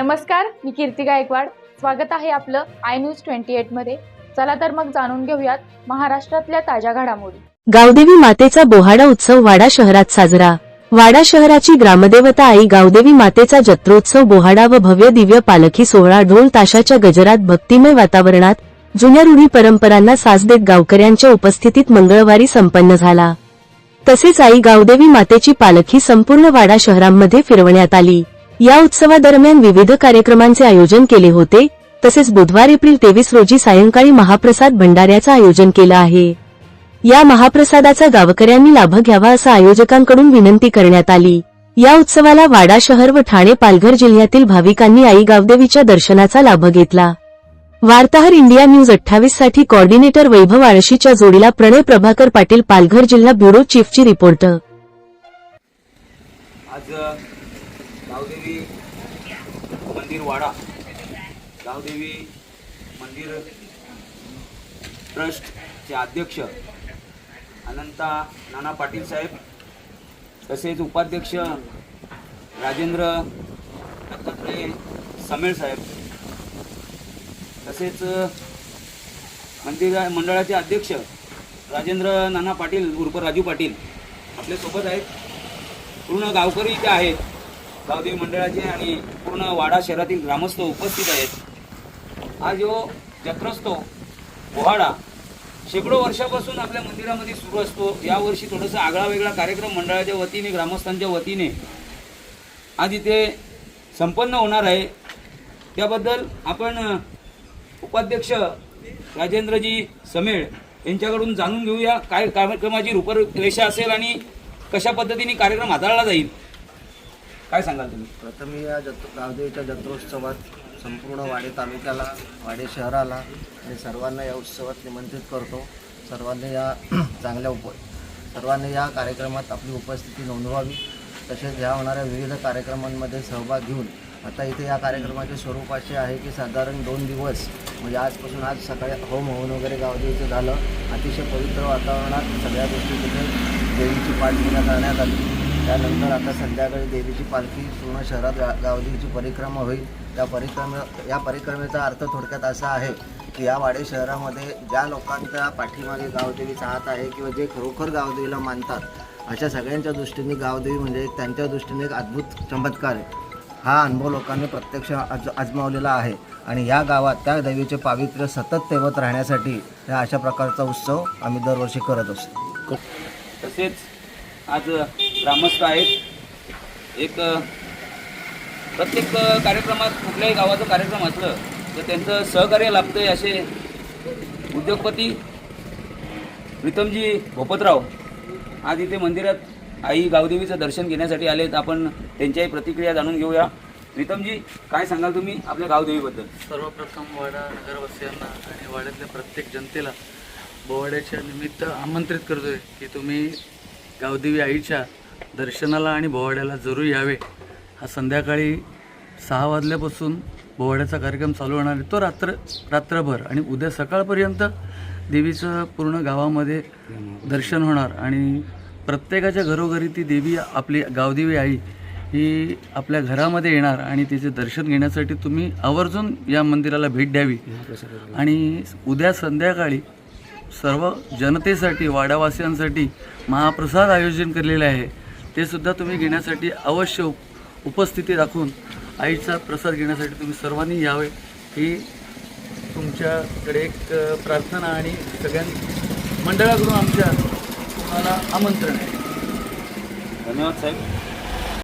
नमस्कार मी कीर्ती गायकवाड. स्वागत आहे आपलं आय न्यूज ट्वेंटी एटमध्ये. चला तर मग जाणून घेऊयात महाराष्ट्रातल्या ताज्या घडामोडी. गावदेवी मातेचा बोहाडा उत्सव वाडा शहरात साजरा. वाडा शहराची ग्रामदेवता आई गावदेवी मातेचा जत्रोत्सव बोहाडा व भव्य दिव्य पालखी सोहळा ढोल ताशाच्या गजरात भक्तिमय वातावरणात जुन्या रूढी परंपरांना साज देत गावकऱ्यांच्या उपस्थितीत मंगळवारी संपन्न झाला. तसेच आई गावदेवी मातेची पालखी संपूर्ण वाडा शहरांमध्ये फिरवण्यात आली. या उत्सवादरम्यान विविध कार्यक्रमांचे आयोजन केले होते. तसेच बुधवार एप्रिल तेवीस रोजी सायंकाळी महाप्रसाद भंडाऱ्याचं आयोजन केलं आहे. या महाप्रसादाचा गावकऱ्यांनी लाभ घ्यावा असं आयोजकांकडून विनंती करण्यात आली. या उत्सवाला वाडा शहर व ठाणे पालघर जिल्ह्यातील भाविकांनी आई गावदेवीच्या दर्शनाचा लाभ घेतला. वार्ताहर इंडिया न्यूज अठ्ठावीससाठी कॉर्डिनेटर वैभव आळशीच्या जोडीला प्रणय प्रभाकर पाटील पालघर जिल्हा ब्युरो चीफची रिपोर्ट. आज गावदेवी मंदिर वाडा. गावदेवी मंदिर ट्रस्टचे अध्यक्ष अनंता नाना पाटील साहेब तसेच उपाध्यक्ष राजेंद्र दत्तात्रय समेळ साहेब तसेच मंदिर मंडळाचे अध्यक्ष राजेंद्र नाना पाटील उर्फ राजू पाटील आपल्यासोबत आहेत. पूर्ण गावकरी इथे आहेत. गावदेवी मंडळाचे आणि पूर्ण वाडा शहरातील ग्रामस्थ उपस्थित आहेत. हा जो जत्रोत्सव पोहाडा शेकडो वर्षापासून आपल्या मंदिरामध्ये सुरू असतो. यावर्षी थोडंसं आगळा वेगळा कार्यक्रम मंडळाच्या वतीने ग्रामस्थांच्या वतीने आज इथे संपन्न होणार आहे. त्याबद्दल आपण उपाध्यक्ष राजेंद्रजी समेळ यांच्याकडून जाणून घेऊया. काय कार्यक्रमाची रूपरेषा असेल आणि कशा पद्धतीने कार्यक्रम हाताळला जाईल. काय सांगाल तुम्ही? प्रथम मी या जत गावदेवीच्या जत्रोत्सवात संपूर्ण वाडे तालुक्याला वाडे शहराला आणि सर्वांना या उत्सवात निमंत्रित करतो. सर्वांनी या चांगल्या उप सर्वांनी या कार्यक्रमात आपली उपस्थिती नोंदवावी. तसेच ह्या होणाऱ्या विविध कार्यक्रमांमध्ये सहभाग घेऊन आता इथे या कार्यक्रमाचे स्वरूप असे आहे की साधारण दोन दिवस म्हणजे आजपासून आज सकाळी होम हवन वगैरे गावदेवीचं झालं. अतिशय पवित्र वातावरणात सगळ्या गोष्टी तिथे देवीची पाठपूजा करण्यात आली. त्यानंतर आता संध्याकाळी देवीची पालखी पूर्ण शहरात गा गावदेवीची परिक्रमा होईल. त्या परिक्रमे या परिक्रमेचा अर्थ थोडक्यात असा आहे की या वाडे शहरामध्ये ज्या लोकांच्या पाठीमागे गावदेवी चाहत आहे किंवा जे खरोखर गावदेवीला मानतात अशा सगळ्यांच्या दृष्टीने गावदेवी म्हणजे त्यांच्या दृष्टीने एक अद्भुत चमत्कार आहे. हा अनुभव लोकांनी प्रत्यक्ष आज आजमावलेला आहे आणि या गावात त्या देवीचे पावित्र्य सतत तेवत राहण्यासाठी ह्या अशा प्रकारचा उत्सव आम्ही दरवर्षी करत असतो. तसेच आज ग्रामस्थ आहेत. एक प्रत्येक कार्यक्रमात कुठल्याही गावाचं कार्यक्रम असलं तर त्यांचं सहकार्य लाभतंय असे उद्योगपती प्रीतमजी भोपतराव. आज इथे मंदिरात आई गावदेवीचं दर्शन घेण्यासाठी आलेत. आपण त्यांच्याही प्रतिक्रिया जाणून घेऊया. प्रीतमजी काय सांगाल तुम्ही आपल्या गावदेवीबद्दल? सर्वप्रथम वाडा नगरवासियांना आणि वाड्यातल्या प्रत्येक जनतेला बोवाड्याच्या निमित्त आमंत्रित करतोय की तुम्ही गावदेवी आईच्या दर्शनाला आणि बोवाड्याला जरूर यावे. हा संध्याकाळी सहा वाजल्यापासून बोवाड्याचा कार्यक्रम चालू होणार आहे. तो रात्र रात्रभर आणि उद्या सकाळपर्यंत देवीचं पूर्ण गावामध्ये दर्शन होणार आणि प्रत्येकाच्या घरोघरी ती देवी आपली गावदेवी आई ही आपल्या घरामध्ये येणार आणि तिचे दर्शन घेण्यासाठी तुम्ही आवर्जून या मंदिराला भेट द्यावी. आणि उद्या संध्याकाळी सर्व जनतेसाठी वाडावासियांसाठी महाप्रसाद आयोजन केलेले आहे. ते सुद्धा तुम्ही घेण्यासाठी अवश्य उपस्थिती राखून आईचा प्रसाद घेण्यासाठी तुम्ही सर्वांनी यावे. ही तुमच्याकडे एक प्रार्थना आणि सगळ्यां मंडळाकडून आमच्या तुम्हाला आमंत्रण आहे. धन्यवाद साहेब.